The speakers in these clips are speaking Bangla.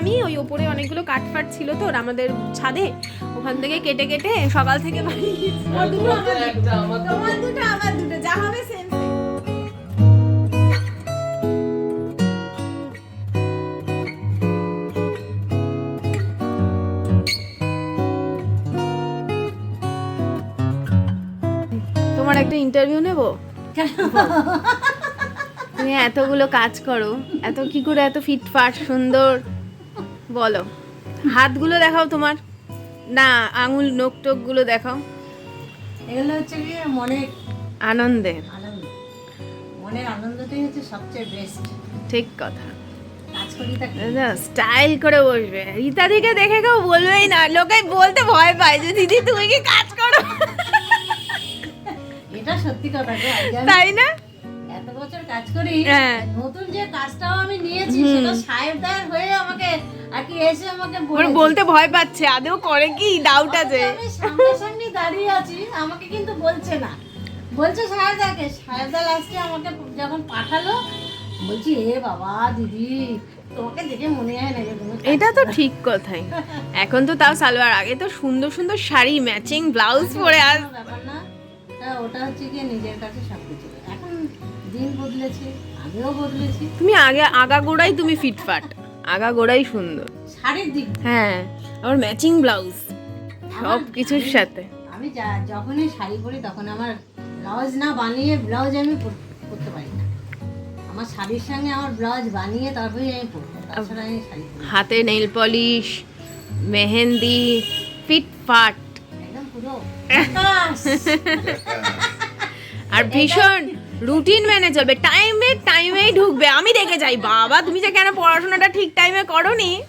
আমি ওই ওপরে অনেকগুলো কাঠফাট ছিল তো আমাদের ছাদে ওখান থেকে কেটে কেটে সকাল থেকে দুটো আমার দুটো। যা হবে সেম তোমার একটা ইন্টারভিউ নেব? তুমি এতগুলো কাজ করো এত কি করে এত ফিটফাট সুন্দর? বলো। হাতগুলো দেখাও তোমার। না আঙুল নোক টোকগুলো দেখাও। এগুলো হচ্ছে মনের আনন্দের আনন্দ। মনের আনন্দটাই হচ্ছে সবচেয়ে বেস্ট ঠিক কথা। স্টাইল করে বসবে। রীতাদিকে দেখে কেউ বলবেই না। লোকে বলতে ভয় পায় যে দিদি তুমি কি কাজ করো? এটা সত্যি কথা তাই না? এত বছর কাজ করি হ্যাঁ। নতুন যে কাজটাও আমি নিয়েছি সেটা সাহেবদার হয়ে আমাকে আর এসে আমাকে বলতে ভয় পাচ্ছে আদেও করে কি? ডাউট আছে। আমি সামনাসামনি দাঁড়িয়ে আছি আমাকে কিন্তু বলছে না। বলছে সাহেবদাকে সাহেবদা লাস্টে আমাকে যখন পাঠালো বলছি এ বাবা দিদি তোমাকে দেখে মনে হয় না এটা তো ঠিক কথাই। এখন তো তাও সালোয়ার আগে তো সুন্দর সুন্দর শাড়ি ম্যাচিং ব্লাউজ পরে আর না। ওটা হচ্ছে গিয়ে নিজের কাছে সবকিছু। এখন দিন বদলেছে আমিও বদলেছি। তুমি আগে আগা গোড়াই তুমি ফিটফাট। আগা গোড়াই সুন্দর। শাড়ির দিক হ্যাঁ আবার ম্যাচিং ব্লাউজ সব কিছুর সাথে। আমি যখনই শাড়ি পরি তখন আমার ব্লাউজ না বানিয়ে ব্লাউজ আমি পর- করতে পারি না। আমার শাড়ির সঙ্গে আমার ব্লাউজ বানিয়ে তারপরে আমি পরবো তাছাড়া আমি শাড়ি পরি হাতে নেইল পলিশ মেহেন্দি ফিটফাট একদম পুরো। আর ভীষণ রুটিন মেনে চলবে। টাইমে টাইমেই ঢুকবে। আমি দেখে যাই। বাবা তুমি যে কেন পড়াশোনাটা ঠিক টাইমে করনি? নি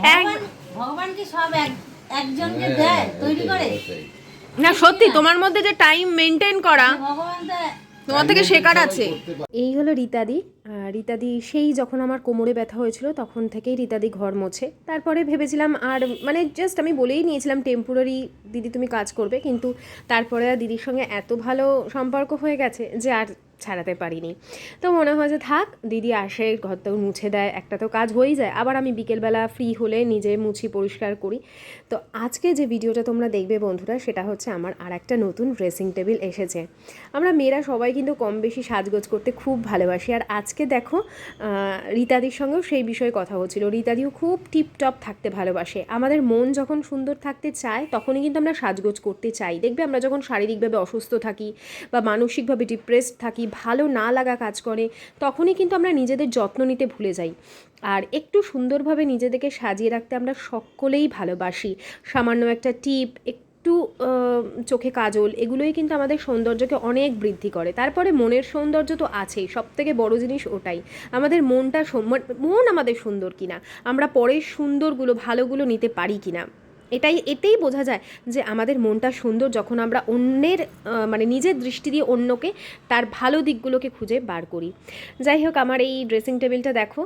ভগবান- ভগবান কি সব একজনকে দেয় তৈরি করে? না সত্যি তোমার মধ্যে যে টাইম মেনটেন করা ভগবান তোমার থেকে শেখার আছে। এই হলো রীতাদি। রীতাদি সেই যখন আমার কোমরে ব্যথা হয়েছিল তখন থেকেই রীতাদি ঘর মোছে। তারপরে ভেবেছিলাম আর মানে জাস্ট আমি বলেই নিয়েছিলাম টেম্পোরারি দিদি তুমি কাজ করবে কিন্তু তারপরে আর দিদির সঙ্গে এত ভালো সম্পর্ক হয়ে গেছে যে আর ছাড়াতে পারিনি। তো মনে হয় যে থাক, দিদি আসে ঘর তো মুছে দেয়, একটা তো কাজ হয়েই যায়। আবার আমি বিকেলবেলা ফ্রি হলে নিজে মুছি পরিষ্কার করি। তো আজকে যে ভিডিওটা তোমরা দেখবে বন্ধুরা, সেটা হচ্ছে আমার আর একটা নতুন ড্রেসিং টেবিল এসেছে। আমরা মেয়েরা সবাই কিন্তু কম বেশি সাজগোজ করতে খুব ভালোবাসি। আর আজকে দেখো রীতাদির সঙ্গেও সেই বিষয়ে কথা হচ্ছিল। রীতাদিও খুব টিপটপ থাকতে ভালোবাসে। আমাদের মন যখন সুন্দর থাকতে চায়, তখনই কিন্তু আমরা সাজগোজ করতে চাই। দেখবে আমরা যখন শারীরিকভাবে অসুস্থ থাকি বা মানসিকভাবে ডিপ্রেসড থাকি ভালো না লাগা কাজ করে, তখনই কিন্তু আমরা নিজেদের যত্ন নিতে ভুলে যাই। আর একটু সুন্দরভাবে নিজেদেরকে সাজিয়ে রাখতে আমরা সকলেই ভালোবাসি। সামান্য একটা টিপ, একটু চোখে কাজল, এগুলোই কিন্তু আমাদের সৌন্দর্যকে অনেক বৃদ্ধি করে। তারপরে মনের সৌন্দর্য তো আছেই সব থেকে বড় জিনিস ওটাই। আমাদের মনটা মন- মন আমাদের সুন্দর কিনা, আমরা পরের সুন্দরগুলো, ভালোগুলো নিতে পারি কিনা। এটাই, এতেই বোঝা যায় যে আমাদের মনটা সুন্দর যখন আমরা অন্যের মানে নিজের দৃষ্টি দিয়ে অন্যকে তার ভালো দিকগুলোকে খুঁজে বার করি। যাই হোক, আমার এই ড্রেসিং টেবিলটা দেখো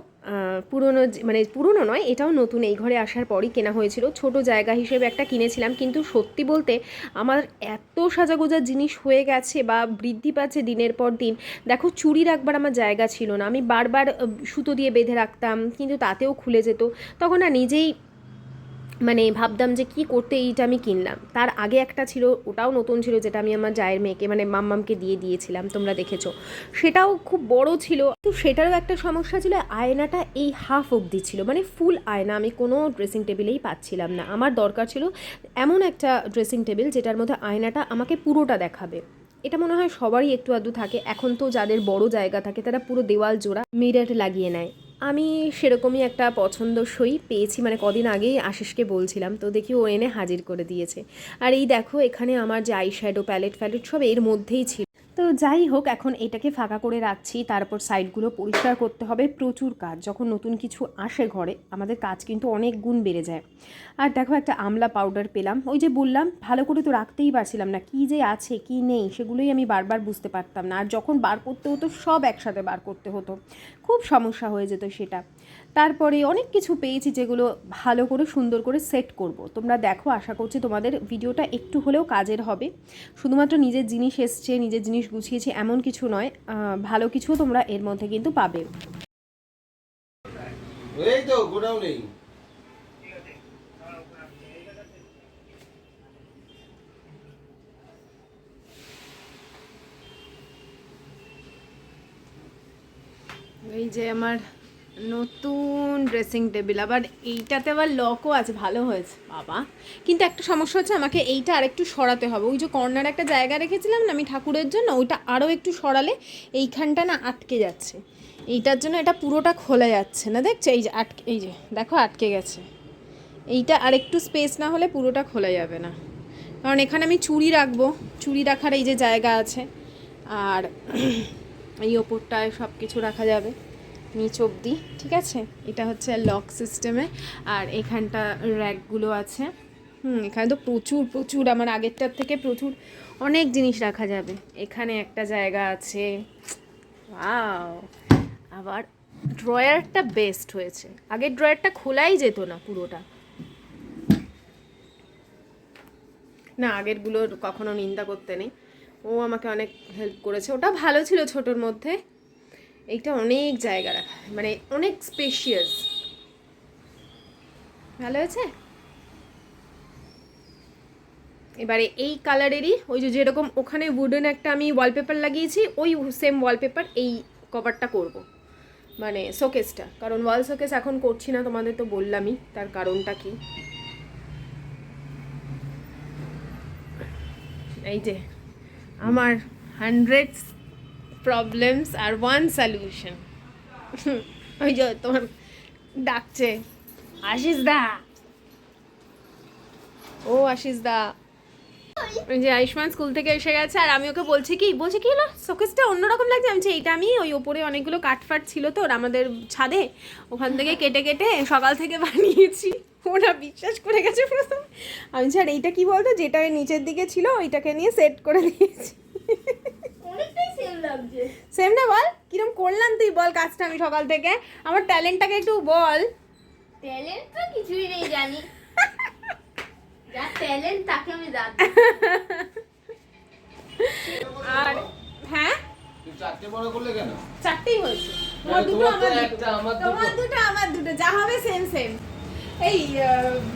পুরনো মানে পুরনো নয়, এটাও নতুন। এই ঘরে আসার পরই কেনা হয়েছিল। ছোট জায়গা হিসেবে একটা কিনেছিলাম, কিন্তু সত্যি বলতে আমার এত সাজাগোজার জিনিস হয়ে গেছে বা বৃদ্ধি পাচ্ছে দিনের পর দিন। দেখো চুরি রাখবার আমার জায়গা ছিল না। আমি বারবার সুতো দিয়ে বেঁধে রাখতাম, কিন্তু তাতেও খুলে যেত। তখন না নিজেই মানে ভাবতাম যে কি করতে এইটা আমি কিনলাম। তার আগে একটা ছিল, ওটাও নতুন ছিল, যেটা আমি আমার জায়ের মেয়েকে মানে মাম্মামকে দিয়ে দিয়েছিলাম, তোমরা দেখেছ। সেটাও খুব বড় ছিল। তো সেটারও একটা সমস্যা ছিল, আয়নাটা এই হাফ অবধি ছিল মানে ফুল আয়না, আমি কোনো ড্রেসিং টেবিলেই পাচ্ছিলাম না। আমার দরকার ছিল এমন একটা ড্রেসিং টেবিল যেটার মধ্যে আয়নাটা আমাকে পুরোটা দেখাবে। এটা মনে হয় সবারই একটু আধটু থাকে। এখন তো যাদের বড় জায়গা থাকে, তারা পুরো দেওয়াল জোড়া মিরার লাগিয়ে নেয়। আমি সেরকমই একটা পছন্দসই পেয়েছি মানে কদিন আগেই আশিসকে বলছিলাম, তো দেখি ও এনে হাজির করে দিয়েছে। আর এই দেখো, এখানে আমার যে আই শ্যাডো প্যালেট ফ্যালেট সব এর মধ্যেই ছিল। তো যাই হোক, এখন এটাকে ফাঁকা করে রাখছি। তারপর সাইডগুলো পরিষ্কার করতে হবে। প্রচুর কাজ। যখন নতুন কিছু আসে ঘরে, আমাদের কাজ কিন্তু অনেক গুণ বেড়ে যায়। আর দেখো, একটা আমলা পাউডার পেলাম। ওই যে বললাম, ভালো করে তো রাখতেই পারছিলাম না। কি যে আছে, কি নেই, সেগুলোই আমি বারবার বুঝতে পারতাম না। আর যখন বার করতে হতো, সব একসাথে বার করতে হতো। খুব সমস্যা হয়ে যেত সেটা। তারপরে অনেক কিছু পেয়েছি যেগুলো ভালো করে সুন্দর করে সেট করব। তোমরা দেখো আশা করছি তোমাদের ভিডিওটা একটু হলেও কাজের হবে। শুধুমাত্র নিজের জিনিস এসছে নিজের জিনিস গুছিয়েছি এমন কিছু নয় ভালো কিছুও তোমরা এর মধ্যে কিন্তু পাবে। এই তো গোডাউন নেই এই যে আমার নতুন ড্রেসিং টেবিল আবার এইটাতে আবার লকও আছে, ভালো হয়েছে, বাবা। কিন্তু একটা সমস্যা হচ্ছে, আমাকে এইটা আরেকটু সরাতে হবে। ওই যে কর্নার একটা জায়গা রেখেছিলাম না, আমি ঠাকুরের জন্য, ওইটা আরও একটু সরালে এইখানটা না আটকে যাচ্ছে। এইটার জন্য এটা পুরোটা খোলা যাচ্ছে না, দেখছ? এই যে আটকে, এই যে, দেখো আটকে গেছে। এইটা আর একটু স্পেস না হলে পুরোটা খোলা যাবে না। কারণ এখানে আমি চুড়ি রাখব, চুড়ি রাখার এই যে জায়গা আছে, আর এই ওপরটায় সব কিছু রাখা যাবে। নিচ অবধি, ঠিক আছে? এটা হচ্ছে লক সিস্টেমে আর এখানটা র্যাকগুলো আছে। হুম, এখানে তো প্রচুর প্রচুর, আমার আগেরটার থেকে প্রচুর অনেক জিনিস রাখা যাবে। এখানে একটা জায়গা আছে। আবার ড্রয়ারটা বেস্ট হয়েছে। আগের ড্রয়ারটা খোলাই যেত না পুরোটা। না আগেরগুলোর কখনো নিন্দা করতে নেই। ও আমাকে অনেক হেল্প করেছে। ওটা ভালো ছিল ছোটোর মধ্যে। এইটা অনেক জায়গা রাখা মানে অনেক স্পেশিয়াস ভালো হয়েছে? এবারে এই কালারেরই ওই যে যেরকম ওখানে উডেন একটা আমি ওয়ালপেপার লাগিয়েছি, ওই সেম ওয়ালপেপার এই কভারটা করব। মানে শোকেসটা কারণ ওয়াল শোকেস এখন করছি না, তোমাদের তো বললামই, তার কারণটা কি? এই যে, আমার হান্ড্রেড প্রবলেমস আর ওয়ান সলিউশন ওই যে তোমার ডাকছে। আশিস দা ও আশিস দা যে আয়ুষ্মান স্কুল থেকে এসে গেছে আর আমি ওকে বলছি কি বলছে কি হলো? শোকেসটা অন্যরকম লাগছে। আমি এইটা আমি ওই ওপরে অনেকগুলো কাঠফাট ছিল তো আমাদের ছাদে ওখান থেকে কেটে কেটে সকাল থেকে বানিয়েছি। ওরা বিশ্বাস করে গেছে প্রথম। আমি আর এইটা কি বলতো? যেটা নিচের দিকে ছিল ওইটাকে নিয়ে সেট করে দিয়েছি। সেম না বল? কিরম করলাম তুই বল কাজটা আমি সকাল থেকে। আমার ট্যালেন্টটাকে একটু বল। ট্যালেন্ট তো কিছুই নেই জানি। যা ট্যালেন্ট তাকে আমি জানি আর হ্যাঁ? তুই চারটে বড় করলে কেন? চারটেই হয়েছে। তোমার দুটো আমার একটা, আমার দুটো। দুটো। তোমার দুটো আমার দুটো। যা হবে সেম সেম এই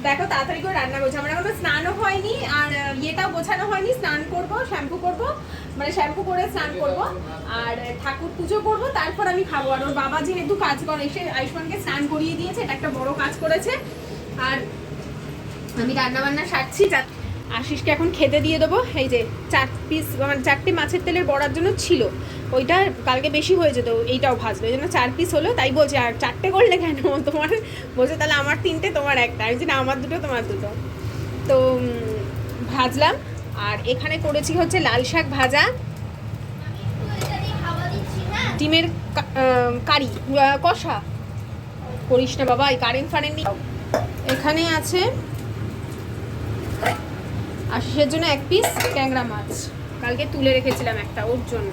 দেখো তাড়াতাড়ি করে রান্না করছি। আমার এখনও স্নানও হয়নি আর ইয়েটাও গোছানো হয়নি। স্নান করব শ্যাম্পু করব। মানে শ্যাম্পু করে স্নান করব আর ঠাকুর পুজো করব তারপর আমি খাব। আর ওর বাবা যেহেতু কাজ করে এসে আয়ুষ্মানকে স্নান করিয়ে দিয়েছে এটা একটা বড় কাজ করেছে। আর আমি রান্না বান্না সারছি যা আশিসকে এখন খেতে দিয়ে দেবো। এই যে চার পিস মানে চারটে মাছের তেলের বড়ার জন্য ছিল। ওইটা কালকে বেশি হয়ে যেত এইটাও ভাজলো এই জন্য চার পিস হলো তাই বলছে আর চারটে করলে কেন? তোমার বলছে তাহলে আমার তিনটে তোমার একটা। আমি বলছি, না আমার দুটো তোমার দুটো। তো ভাজলাম। আর এখানে করেছি হচ্ছে লাল শাক ভাজা। ডিমের কারি কষা। করিস না বাবা, এই কারেন্ট ফারেন্ট এখানে আছে আশিসের জন্য এক পিস ট্যাংরা মাছ। কালকে তুলে রেখেছিলাম একটা, ওর জন্য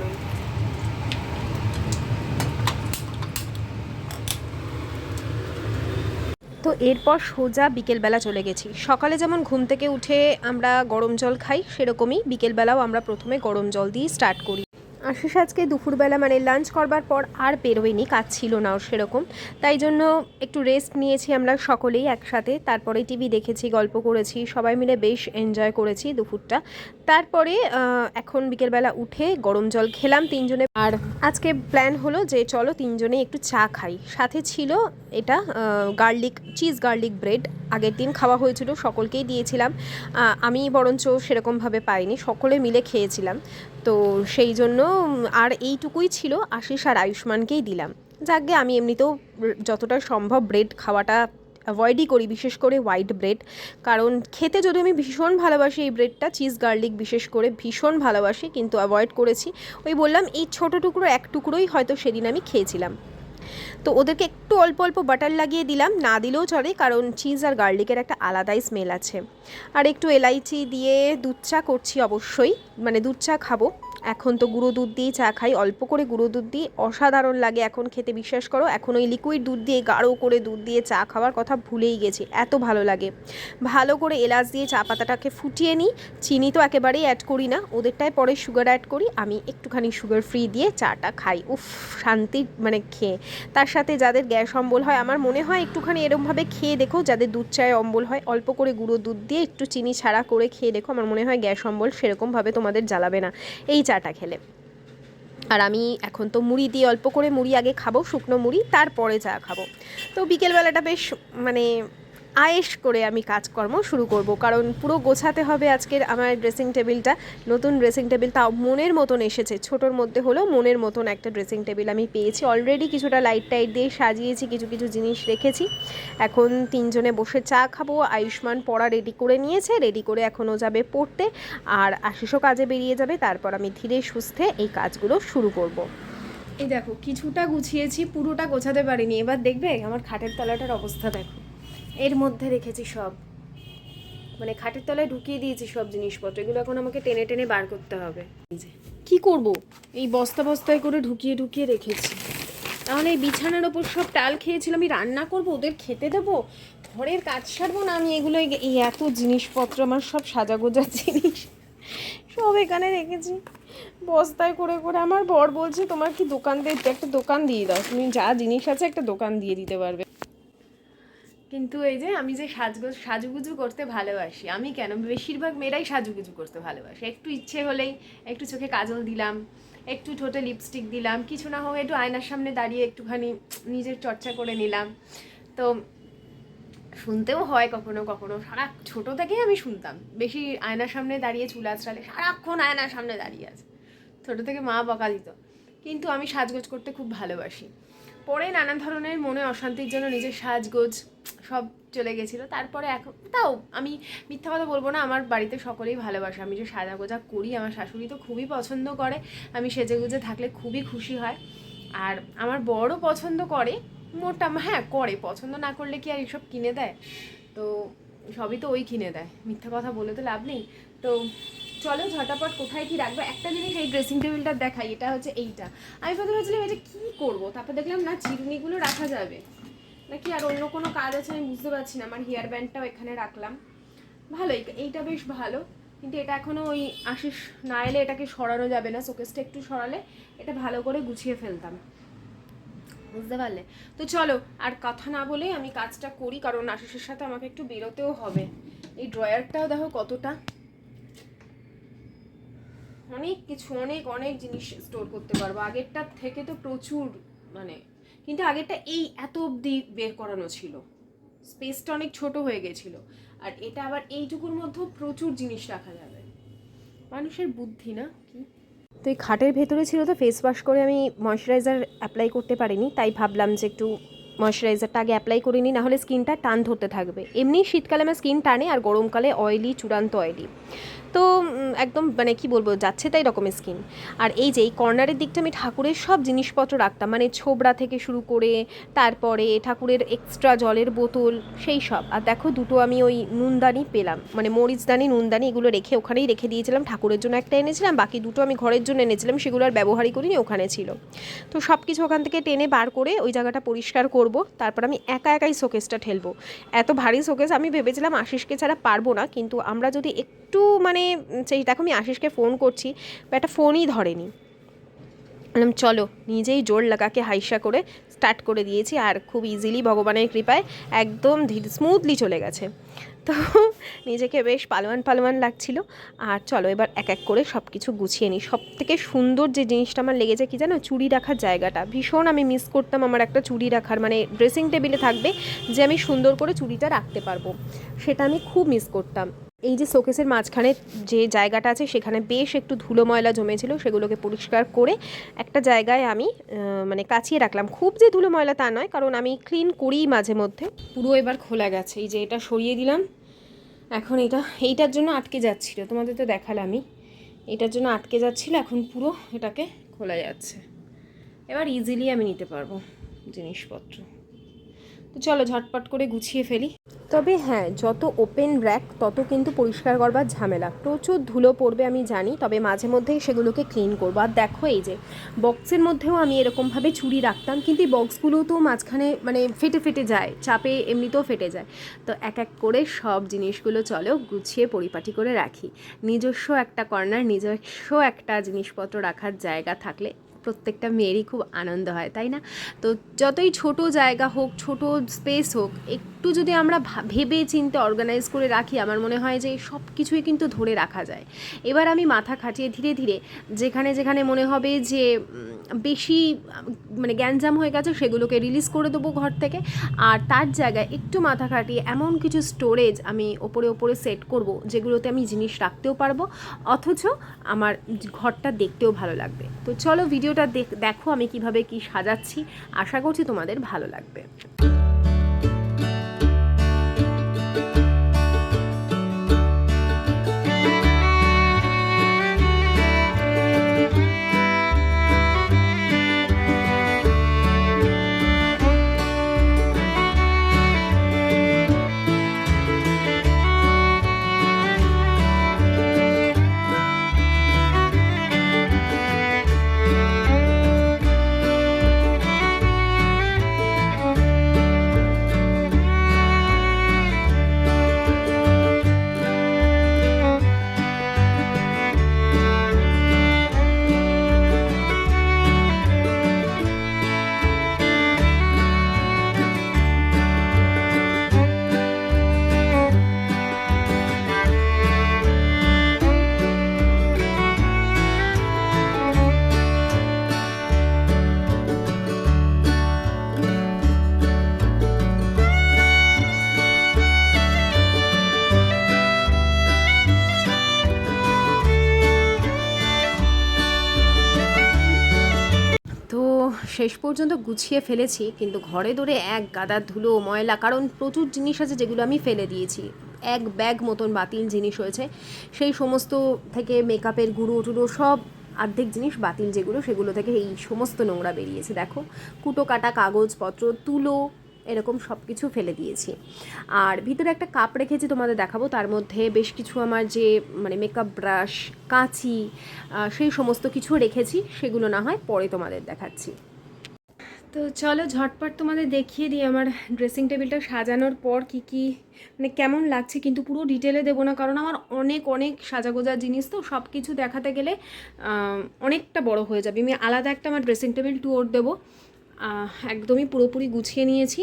তো এরপর সোজা বিকেলবেলা চলে গেছি। সকালে যেমন ঘুম থেকে উঠে আমরা গরম জল খাই, সেরকমই বিকেলবেলাও আমরা প্রথমে গরম জল দিয়ে স্টার্ট করি। আশিস আজকে দুপুরবেলা মানে লাঞ্চ করবার পর আর বেরোয়নি, কাজ ছিল না ওর সেরকম। তাই জন্য একটু রেস্ট নিয়েছি আমরা সকলেই একসাথে। তারপরে টিভি দেখেছি, গল্প করেছি, সবাই মিলে বেশ এনজয় করেছি দুপুরটা। তারপরে এখন বিকেলবেলা উঠে গরম জল খেলাম তিনজনে। আর আজকে প্ল্যান হলো যে চলো তিনজনে একটু চা খাই। সাথে ছিল এটা গার্লিক চিজ গার্লিক ব্রেড আগের দিন খাওয়া হয়েছিল, সকলকেই দিয়েছিলাম। আমি বরঞ্চ সেরকমভাবে পাইনি, সকলে মিলে খেয়েছিলাম। তো সেই জন্য আর এইটুকুই ছিল আশিস আর আয়ুষ্মানকেই দিলাম। যাকে আমি এমনিতেও যতটা সম্ভব ব্রেড খাওয়াটা অ্যাভয়েডই করি, বিশেষ করে হোয়াইট ব্রেড কারণ খেতে যদি আমি ভীষণ ভালোবাসি এই ব্রেডটা চিজ গার্লিক বিশেষ করে ভীষণ ভালোবাসি, কিন্তু অ্যাভয়েড করেছি। ওই বললাম, এই ছোটো টুকরো, এক টুকরোই হয়তো সেদিন আমি খেয়েছিলাম। তো ওদেরকে একটু অল্প অল্প বাটার লাগিয়ে দিলাম, না দিলেও চলে, কারণ চিজ আর গার্লিকের একটা আলাদাই স্মেল আছে। আর একটু এলাইচি দিয়ে দুধ চা করছি অবশ্যই মানে দুধ চা খাব। এখন তো গুঁড়ো দুধ দিয়েই চা খাই, অল্প করে গুঁড়ো দুধ দিই। অসাধারণ লাগে এখন খেতে, বিশ্বাস করো। এখন ওই লিকুইড দুধ দিয়ে, গাঢ় করে দুধ দিয়ে চা খাওয়ার কথা ভুলেই গেছি। এত ভালো লাগে। ভালো করে এলাচ দিয়ে চা পাতাটাকে ফুটিয়ে নিই। চিনি তো একেবারেই অ্যাড করি না। ওদেরটায় পরে সুগার অ্যাড করি। আমি একটুখানি সুগার ফ্রি দিয়ে চাটা খাই। উফ, শান্তি মানে খেয়ে। তার সাথে যাদের গ্যাস অম্বল হয়, আমার মনে হয় একটুখানি এরমভাবে খেয়ে দেখো, যাদের দুধ চায়ে অম্বল হয়, অল্প করে গুঁড়ো দুধ দিয়ে একটু চিনি ছাড়া করে খেয়ে দেখো, আমার মনে হয় গ্যাস অম্বল সেরকমভাবে তোমাদের জ্বালাবে না। এই চাটা খেলে। আর আমি এখন তো মুড়ি দিয়ে অল্প করে মুড়ি আগে খাব, শুকনো মুড়ি, তারপরে চা খাব। তো বিকেলবেলাটা বেশ মানে আয়েস করে আমি কাজকর্ম শুরু করব। কারণ পুরো গোছাতে হবে আজকের আমার ড্রেসিং টেবিলটা নতুন ড্রেসিং টেবিল তাও মনের মতন এসেছে। ছোটোর মধ্যে হলেও মনের মতন একটা ড্রেসিং টেবিল আমি পেয়েছি। অলরেডি কিছুটা লাইট টাইট দিয়ে সাজিয়েছি, কিছু কিছু জিনিস রেখেছি। এখন তিনজনে বসে চা খাব। আয়ুষ্মান পড়া রেডি করে নিয়েছে। রেডি করে এখনও যাবে পড়তে। আর আশিসও কাজে বেরিয়ে যাবে। তারপর আমি ধীরে সুস্থে এই কাজগুলো শুরু করব। এই দেখো, কিছুটা গুছিয়েছি, পুরোটা গোছাতে পারিনি। এবার দেখবে আমার খাটের তলাটার অবস্থা দেখো। এর মধ্যে রেখেছি সব। মানে খাটের তলায় ঢুকিয়ে দিয়েছি সব জিনিসপত্র। এগুলো এখন আমাকে টেনে টেনে বার করতে হবে। কি করব? এই বস্তা বস্তায় করে ঢুকিয়ে ঢুকিয়ে রেখেছি। তাহলে এই বিছানার ওপর সব টাল খেয়েছিলাম, আমি রান্না করব, ওদের খেতে দেবো? ঘরের কাজ সারবো না আমি? এগুলো এই- এত জিনিসপত্র, আমার সব সাজাগোজার জিনিস। সব এখানে রেখেছি। বস্তায় করে করে আমার বর বলছে, তোমার কি দোকান দিয়ে একটা দোকান দিয়ে দাও। তুমি যা জিনিস আছে একটা দোকান দিয়ে দিতে পারবে। কিন্তু এই যে আমি যে সাজগোজ, সাজুগুজু করতে ভালোবাসি, আমি কেন? বেশিরভাগ মেয়েরাই সাজুগুজু করতে ভালোবাসে। একটু ইচ্ছে হলেই একটু চোখে কাজল দিলাম, একটু ঠোঁটে লিপস্টিক দিলাম, কিছু না হোক একটু আয়নার সামনে দাঁড়িয়ে একটুখানি নিজের চর্চা করে নিলাম। তো শুনতেও হয় কখনো কখনো, সারা ছোটো থেকেই আমি শুনতাম, বেশি আয়নার সামনে দাঁড়িয়ে চুল আঁচড়ালে সারাক্ষণ আয়নার সামনে দাঁড়িয়ে আছে। ছোটো থেকে মা বকা দিত। কিন্তু আমি সাজগোজ করতে খুব ভালোবাসি। পরে নানা ধরনের মনে অশান্তির জন্য নিজের সাজগোজ সব চলে গেছিল। তারপরে এখন তাও আমি মিথ্যা কথা বলব না, আমার বাড়িতে সকলেই ভালোবাসে। আমি যে সাজা গোজা করি, আমার শাশুড়ি তো খুবই পছন্দ করে। আমি সেজে গুজে থাকলে খুবই খুশি হয়। আর আমার বড় পছন্দ করে, মোটা হ্যাঁ করে। পছন্দ না করলে কি আর এসব কিনে দেয়? তো সবই তো ওই কিনে দেয়। মিথ্যা কথা বলে তো লাভ নেই। তো চলো ঝটাপট কোথায় কি রাখব? একটা জিনিস এই ড্রেসিং টেবিলটা দেখাই, এটা হচ্ছে এইটা। আমি প্রথমে ভাবছিলাম, এটা কী করব? তারপর দেখলাম, না, চিরুনিগুলো রাখা যাবে। নাকি আর অন্য কোনো কাজ আছে আমি বুঝতে পারছি না, আমার হেয়ার ব্যান্ডটাও এখানে রাখলাম। ভালো এই- এইটা বেশ ভালো। কিন্তু এটা এখনও ওই আশিস না এলে এটাকে সরানো যাবে না, শোকেসটা একটু সরালে এটা ভালো করে গুছিয়ে ফেলতাম। বুঝতে পারলে? তো চলো, আর কথা না বলেই আমি কাজটা করি, কারণ আশিসের সাথে আমাকে একটু বেরোতেও হবে। এই ড্রয়ারটাও দেখো কতটা অনেক কিছু, অনেক অনেক জিনিস স্টোর করতে পারব। আগেরটার থেকে তো প্রচুর মানে কিন্তু আগেরটা এই এত অবধি বের করানো ছিল। স্পেসটা অনেক ছোট হয়ে গেছিল। আর এটা আবার এইটুকুর মধ্যেও প্রচুর জিনিস রাখা যাবে। মানুষের বুদ্ধি না, কি? তো এই খাটের ভেতরে ছিল তো ফেস ওয়াশ করে আমি ময়শ্চারাইজার অ্যাপ্লাই করতে পারিনি, তাই ভাবলাম যে একটু ময়শ্চারাইজারটা আগে অ্যাপ্লাই করে নিই, নাহলে স্কিনটা টান ধরতে থাকবে। এমনি শীতকালে আমার স্কিন টানে, আর গরমকালে অয়েলি চূড়ান্ত অয়েলি তো একদম মানে কি বলব যাচ্ছে তাই রকমের স্কিন আর এই যে এই কর্নারের দিকটা আমি ঠাকুরের সব জিনিসপত্র রাখতাম মানে ছোবড়া থেকে শুরু করে তারপরে ঠাকুরের এক্সট্রা জলের বোতল, সেই সব। আর দেখো, দুটো আমি ওই নুনদানি পেলাম মানে মরিচদানি, নুনদানি এগুলো রেখে ওখানেই রেখে দিয়েছিলাম, ঠাকুরের জন্য একটা এনেছিলাম, বাকি দুটো আমি ঘরের জন্য এনেছিলাম, সেগুলো আর ব্যবহারই করিনি, ওখানে ছিল। তো সব কিছু ওখান থেকে টেনে বার করে ওই জায়গাটা পরিষ্কার করব, তারপর আমি একা একাই শোকেসটা ঠেলবো। এত ভারী শোকেস আমি ভেবেছিলাম আশিসকে ছাড়া পারব না, কিন্তু আমরা যদি একটু মানে সেই, দেখো আমি আশিসকে ফোন করছি একটা ফোনই ধরেনি। বললাম, চলো, নিজেই জোর লাগাকে হাইসা করে স্টার্ট করে দিয়েছি, আর খুব ইজিলি ভগবানের কৃপায় একদম ধীর স্মুথলি চলে গেছে। তো নিজেকে বেশ পালোয়ান পালোয়ান লাগছিল। আর চলো, এবার এক এক করে সব কিছু গুছিয়ে নিই। সব থেকে সুন্দর যে জিনিসটা আমার লেগেছে কি জানো? চুড়ি রাখার জায়গাটা। ভীষণ আমি মিস করতাম আমার একটা চুড়ি রাখার মানে ড্রেসিং টেবিলে থাকবে যে আমি সুন্দর করে চুড়িটা রাখতে পারব। সেটা আমি খুব মিস করতাম। এই যে শোকেসের মাঝখানে যে জায়গাটা আছে, সেখানে বেশ একটু ধুলো ময়লা জমেছিল, সেগুলোকে পরিষ্কার করে একটা জায়গায় আমি মানে কাচিয়ে রাখলাম। খুব যে ধুলো ময়লা তা নয়, কারণ আমি ক্লিন করি মাঝে মধ্যে। পুরো এবার খোলা গেছে। এই যে এটা সরিয়ে দিলাম। এখন এটা, এইটার জন্য আটকে যাচ্ছিল। তোমাদের তো দেখালামই। এটার জন্য আটকে যাচ্ছিল, এখন পুরো এটাকে খোলা যাচ্ছে। এবার ইজিলি আমি নিতে পারব জিনিসপত্র। চলো ঝটপট করে গুছিয়ে ফেলি। তবে হ্যাঁ যত ওপেন র্যাক তত কিন্তু পরিষ্কার করবার ঝামেলা। প্রচুর ধুলো পড়বে আমি জানি, তবে মাঝে মধ্যেই সেগুলোকে ক্লিন করব। আর দেখো এই যে বক্সের মধ্যেও আমি এরকমভাবে চুরি রাখতাম, কিন্তু বক্সগুলো তো মাঝখানে মানে ফেটে ফেটে যায়, চাপে এমনিতেও ফেটে যায়। তো এক এক করে সব জিনিসগুলো চলো গুছিয়ে পরিপাটি করে রাখি। নিজস্ব একটা কর্নার নিজস্ব একটা জিনিসপত্র রাখার জায়গা থাকলে প্রত্যেকটা মেয়েরই খুব আনন্দ হয়, তাই না? তো যতই ছোট জায়গা হোক, ছোট স্পেস হোক, একটু যদি আমরা ভেবে চিন্তে অর্গানাইজ করে রাখি, আমার মনে হয় যে সব কিছুই কিন্তু ধরে রাখা যায়। এবার আমি মাথা খাটিয়ে ধীরে ধীরে যেখানে যেখানে মনে হবে যে বেশি মানে গ্যাঞ্জাম হয়ে গেছে, সেগুলোকে রিলিজ করে দেবো ঘর থেকে। আর তার জায়গায় একটু মাথা খাটিয়ে এমন কিছু স্টোরেজ আমি ওপরে ওপরে সেট করব, যেগুলোতে আমি জিনিস রাখতেও পারব, অথচ আমার ঘরটা দেখতেও ভালো লাগবে। তো চলো ভিডিওটা দেখ- দেখো আমি কীভাবে কি সাজাচ্ছি। আশা করছি তোমাদের ভালো লাগবে। শেষ পর্যন্ত গুছিয়ে ফেলেছি, কিন্তু ঘরে ধরে এক গাদার ধুলো ময়লা, কারণ প্রচুর জিনিস আছে যেগুলো আমি ফেলে দিয়েছি। এক ব্যাগ মতন বাতিল জিনিস হয়েছে। সেই সমস্ত থেকে মেকআপের গুঁড়ো টুড়ো সব অর্ধেক জিনিস বাতিল যেগুলো, সেগুলো থেকে এই সমস্ত নোংরা বেরিয়েছে, দেখো। কুটো কাটা কাগজপত্র, তুলো, এরকম সব কিছু ফেলে দিয়েছি। আর ভিতরে একটা কাপ রেখেছি তোমাদের দেখাবো, তার মধ্যে বেশ কিছু আমার যে মানে মেকআপ ব্রাশ, কাঁচি সেই সমস্ত কিছু রেখেছি, সেগুলো না হয় পরে তোমাদের দেখাচ্ছি। তো চলো ঝটপট তোমাদের দেখিয়ে দিই আমার ড্রেসিং টেবিলটা সাজানোর পর কি কি মানে কেমন লাগছে, কিন্তু পুরো ডিটেলে দেবো না, কারণ আমার অনেক অনেক সাজাগোজার জিনিস, তো সব কিছু দেখাতে গেলে অনেকটা বড় হয়ে যাবে। আমি আলাদা একটা আমার ড্রেসিং টেবিল ট্যুর দেবো। একদমই পুরোপুরি গুছিয়ে নিয়েছি।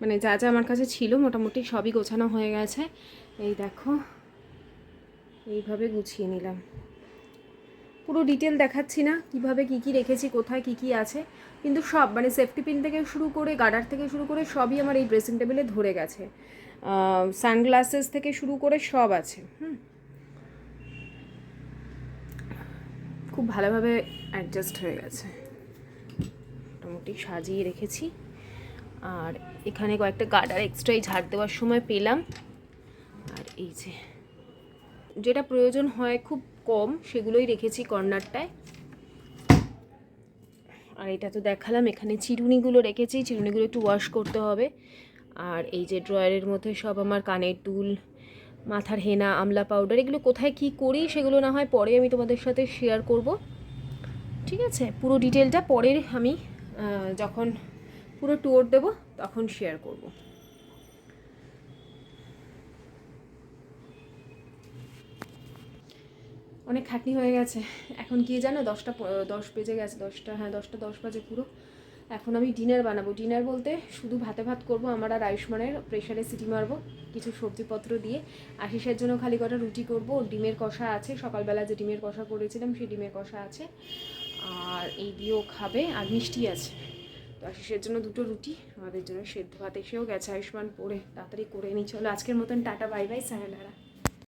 মানে যা যা আমার কাছে ছিল, মোটামুটি সবই গোছানো হয়ে গেছে। এই দেখো, এইভাবে গুছিয়ে নিলাম। পুরো ডিটেল দেখাচ্ছি না, কীভাবে কি কি রেখেছি, কোথায় কি কি আছে। কিন্তু সব মানে সেফটি পিন থেকে শুরু করে গার্ডার থেকে শুরু করে সবই আমার এই ড্রেসিং টেবিলে ধরে গেছে। সানগ্লাসেস থেকে শুরু করে সব আছে, হুম। খুব ভালোভাবে অ্যাডজাস্ট হয়ে গেছে। মোটামুটি সাজিয়ে রেখেছি। আর এখানে কয়েকটা গার্ডার এক্সট্রাই ঝাড় দেওয়ার সময় পেলাম। আর এই যে, যেটা প্রয়োজন হয় খুব কম, সেগুলোই রেখেছি কর্নারটায় আর এটা তো দেখালাম, এখানে চিরুনিগুলো রেখেছি, চিরুনিগুলো একটু ওয়াশ করতে হবে। আর এই যে ড্রয়ারের মধ্যে সব আমার কানের টুল মাথার হেনা, আমলা পাউডার এগুলো কোথায় কি করি সেগুলো না হয় পরে আমি তোমাদের সাথে শেয়ার করব। ঠিক আছে? পুরো ডিটেলটা পরের আমি যখন পুরো ট্যুর দেবো, তখন শেয়ার করব। অনেক খাটনি হয়ে গেছে। এখন কি জানো, দশটা দশ বেজে গেছে, দশটা হ্যাঁ দশটা, দশ বাজে পুরো। এখন আমি ডিনার বানাবো। ডিনার বলতে শুধু ভাতে ভাত করব, আমার আর আয়ুষ্মানের প্রেশারে সিটি মারবো, কিছু সবজিপত্র দিয়ে। আশিসের জন্য খালি কটা রুটি করব ডিমের কষা আছে। সকালবেলা যে ডিমের কষা করেছিলাম সেই ডিমের কষা আছে। আর এই দিয়েও খাবে, আর মিষ্টি আছে। তো আশিসের জন্য দুটো রুটি, আমাদের জন্য সেদ্ধ ভাত এসেও গেছে আয়ুষ্মান পরে তাড়াতাড়ি করে নিই চলো আজকের মতন টাটা, বাই বাই সায়নারা